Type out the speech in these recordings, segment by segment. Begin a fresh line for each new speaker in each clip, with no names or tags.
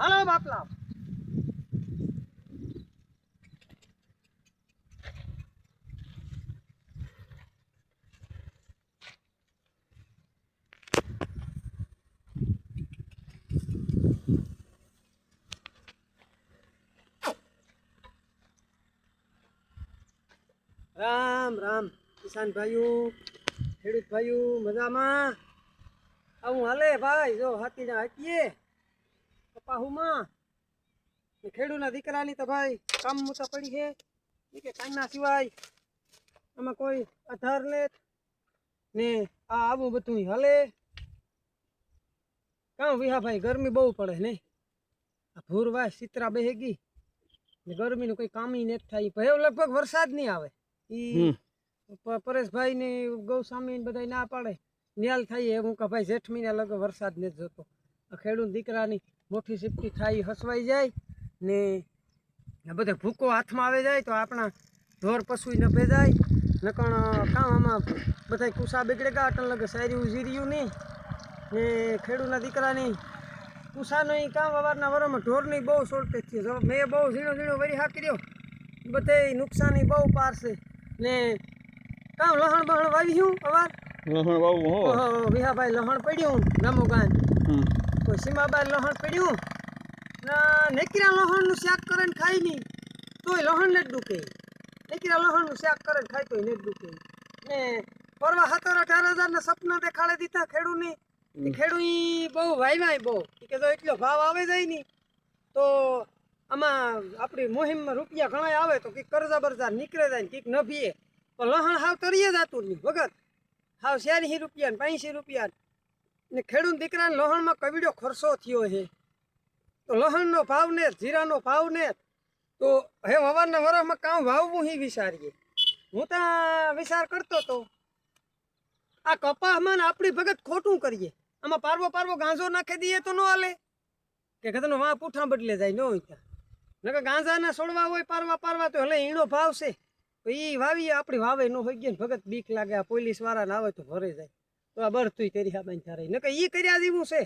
હાલો બાપલા રામ રામ. કિસાન ભાઈઓ, ખેડૂત ભાઈઓ, મજામાં? આવું હાલે ભાઈ, જો હાથીને હાકીએ કપાહુમાં. ને દીકરાની તો ભાઈ કામ તો પડી છે. એ કે કાંઈના સિવાય આમાં કોઈ આધાર ને ને આ આવું બધું હાલે. કાં વિહા ભાઈ ગરમી બહુ પડે ને? આ ભૂરવાય સિતરા બેહી ગઈ ને ગરમીનું કોઈ કામ નથી થાય ભાઈ લગભગ વરસાદ નહીં આવે. ઈ પરેશભાઈ ને ગૌસ્વામી ને બધા ના પાડે. ન્યાલ થાય હું કે ભાઈ જેઠ મહિના લગભગ વરસાદ નથી જોતો. આ ખેડૂત દીકરાની મોટી સિફ્ટી થાય હસવાઈ જાય ને બધે ભૂકો હાથમાં આવી જાય તો આપણા ઢોર પશુ ન ભેજાય. નકણ કામ આમાં બધા કુસા બગડે ગયા અટલ લગે સારી ઉજીર્યું નહીં. ને ખેડૂતના દીકરાની કુસાનો એ કામ અવારના વરોમાં ઢોરની બહુ શોર્ટેજ થયો. મેં બહુ ઝીણો ઝીણો વરી હાકર્યો બધે નુકસાની બહુ પારશે. ને કામ લહણ બહણ વાવ્યું અવાર?
લહણ વાવ્યું હો?
વિહાભાઈ લહણ પડ્યું રામુ ગાન સીમાબાઈ લહણ પડ્યું? ના નેકરા લહણનું શાક કરે ને ખાય નહીં. તોય લહણ ને જ દુખે. નેકરા લહણનું શાક કરે ને ખાય તોય ને જ દુખે. ને પરવા સત્તર અઢાર હજારના સપના દેખાડે દીધા ખેડૂની. ખેડૂ બહુ વાયવાય બહુ. કે જો એટલો ભાવ આવે જાય નહીં તો આમાં આપણી મુહિમમાં રૂપિયા ઘણા આવે તો કંઈક કરજા બરજા નીકળે જાય ને કંઈક ન ભીએ. પણ લહણ હાવ તરીએ જાતું નહીં વગર. હાવ શેરી રૂપિયા ને પાંચસી રૂપિયા ને. ખેડૂત દીકરાને લહણમાં કવિડો ખર્ચો થયો છે. તો લહણનો ભાવ ને જીરાનો ભાવ ને તો હે હવારના વરસમાં કામ વાવવું હી વિચારીએ. હું ત્યાં વિચાર કરતો તો. આ કપાસમાં ને આપણી ભગત ખોટું કરીએ. આમાં પારવો પારવો ગાંજો નાખી દઈએ તો ન હાલે. કે કદનો વાં પૂઠા બદલે જાય ન હોય ત્યાં. નકર ગાંજાના છોડવા હોય, પારવા પારવા તો હલે ઈણો ભાવ છે. તો એ વાવીએ, આપણી વાવે ન હોય ગયે ભગત બીક લાગે, આ પોલીસ વાળાને આવે તો ભરે જાય. તો આ બરતુંય તેરી હા બાંધતા રહી કે ઈ કર્યા જેવું છે.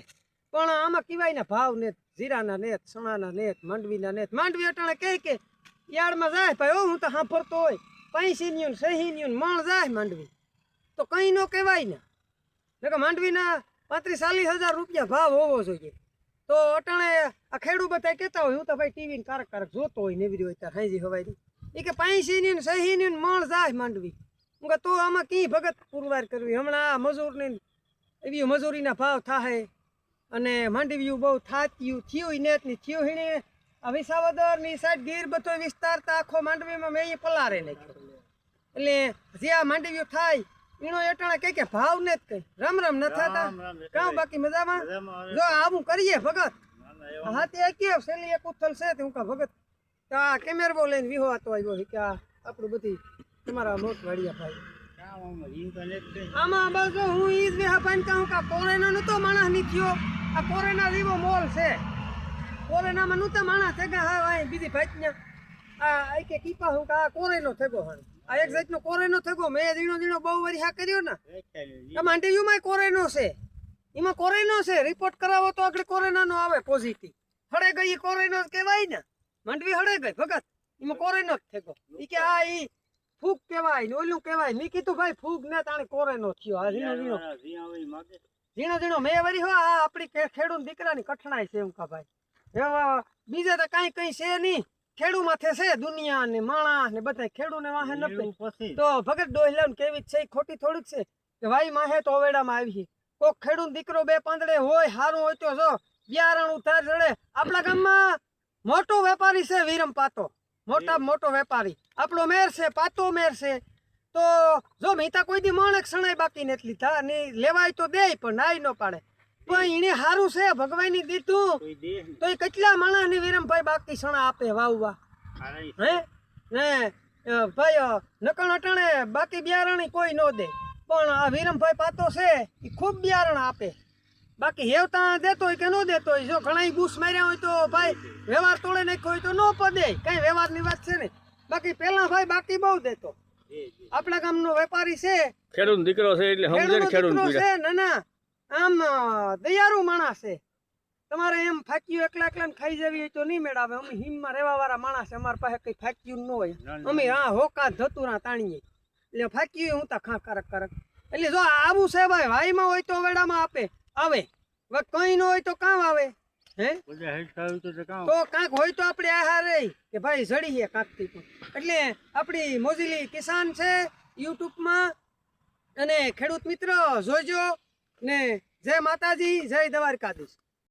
પણ આમાં કિવાય ના ભાવ ને જીરાના નેત સણાના નેત માંડવીના નેત માંડવી અટાણે કહે કે યાડમાં જાય ભાઈ ઓ હું તો સાંભળતો હોય. પૈસીન્યું ને સહીન્યું ને મણ જાય માંડવી. તો કંઈ ન કહેવાય ને. નકર માંડવીના પાંત્રીસ ચાલીસ હજાર રૂપિયા ભાવ હોવો જોઈએ. તો અટાણે આ ખેડૂત બધા કહેતા હોય, હું તો ભાઈ ટીવી ને કારક કારક જોતો હોય નેવી હોય ત્યારે હાંજી હવાય એ કે પાંચીની ને સહી ને મણ જાય માંડવી. હું કહે તો આમાં કી ભગત પુરવાર કરવી? હમણાં આ મજૂરની એવી મજૂરીના ભાવ થાય અને માંડવીયું બહુ થાત્યું થયું નેતની થયું હીણે. આ વિસાવદરની સાઈડ ગીર બધો વિસ્તાર તો આખો માંડવીમાં મેં ઈ પલારે નાખ્યો. એટલે જે આ માંડવીયું થાય એનો એટણા કઈ કે ભાવ ને જ કઈ. રામ રામ ન થતા? કાં બાકી મજામાં? જો આવું કરીએ ભગત. હાથી કે સેલી એક ઉથલ છે તે હું કા ભગત તો આ કેમેરો લઈને વિહો આતો આવ્યો કે આ આપણું બધી તમારા લોટ વાળિયા ભાઈ. આમાં બસ હું ઈ જ વેહા પાન કહું કે કોરેના નતો માણસની થયો. આ કોરેના જેવો મોલ છે. કોરેનામાં નહોતા માણસ થેગા હા ભાઈ બીજી ભાઈ આ કે કીપા હું કે આ કોરેનો થેગો હણ આ એક જાતનો કોરેનો થેગો. મેં ઝીણો ઝીણો બહુ વરી હા કર્યો ને. આ માંડવીમાં કોરેનો છે. એમાં કોરેનો છે. રિપોર્ટ કરાવો તો આગળ કોરોનાનો આવે પોઝિટિવ હળે ગઈ કોરેનો કહેવાય ને. માંડવી હળે ગઈ ભગત. એમાં કોરેનો જ થેગો. ઈ કે આ ઈ ફૂગ કેવાય ને ઓલું કેવાય મેં કીધું ભાઈ ફૂગ ને તાણે કોરેનો થયો. આ ઝીણો ઝીણો. ઝીણો ઝીણો મેં વરી હો આ આપણી ખેડૂત દીકરાની કઠણાઈ છે એમ કા ભાઈ. બીજા તો કઈ કઈ છે નહીં. ખેડૂ માથે છે દુનિયા ને માણા ને બધા ખેડૂને વાહે નપે તો ભગત ડોહલા કેવી છે ખોટી થોડીક છે. કે ભાઈ માહે તો ઓવેડામાં આવી કોક ખેડૂત દીકરો બે પાંદડે હોય હારું હોય તો જો બિયારણ ઉતાર ચડે. આપણા ગામમાં મોટો વેપારી છે વિરમ પાતો. મોટા મોટો વેપારી. આપણો મેર છે પાતો મેર છે. તો જો મહેતા કોઈ દી માણક શણાય બાકી નથી લીધા ને લેવાય તો દે પણ નાય ન પાડે. પણ એને સારું છે ભગવાનની દીધું. તો એ કેટલા માણસ ને વીરમભાઈ બાકી શણા આપે વાવવા? હે? ને ભાઈ નકણ અટાણે બાકી બિયારણ કોઈ ન દે. પણ આ વિરમભાઈ પાતો છે એ ખૂબ બિયારણ આપે. બાકી હેવતા દેતો હોય કે ન દેતો હોય જો ઘણા ગુસ માર્યા હોય તો ભાઈ વ્યવહાર તોડે નાખ્યો હોય તો ન પદે. કઈ વ્યવહારની વાત છે ને? બાકી પેલા ભાઈ બાકી બહુ દેતો. આપણા ગામનો વેપારી છે.
ખેડૂત દીકરો છે એટલે સમજે ખેડૂત
દીકરો છે ના ના આમ દયારુ માણસ છે. તમારે એમ ફાક્યું એકલા એકલા ખાઈ જવી હોય તો નહીં મેળાવે. અમે હિમમાં રહેવા વાળા માણસ અમારા અમારી પાસે કઈ ફાક્યું ન હોય. અમે હા હોકા ધતુરા તાણીએ. એટલે ફાક્યું હું તા ખા કરક કરક એટલે જો આવું છે ભાઈ વાઈમાં હોય તો વેડામાં આપે. આવે. કઈ ન હોય તો કામ આવે. હે?
તો
કાંક હોય તો આપણે રહી. કે ભાઈ જડીએ કાંકથી પણ. એટલે આપણી મોજીલી કિસાન છે યુટ્યુબમાં. અને ખેડૂત મિત્ર જોજો. ને જય માતાજી જય દ્વારકાધીશ.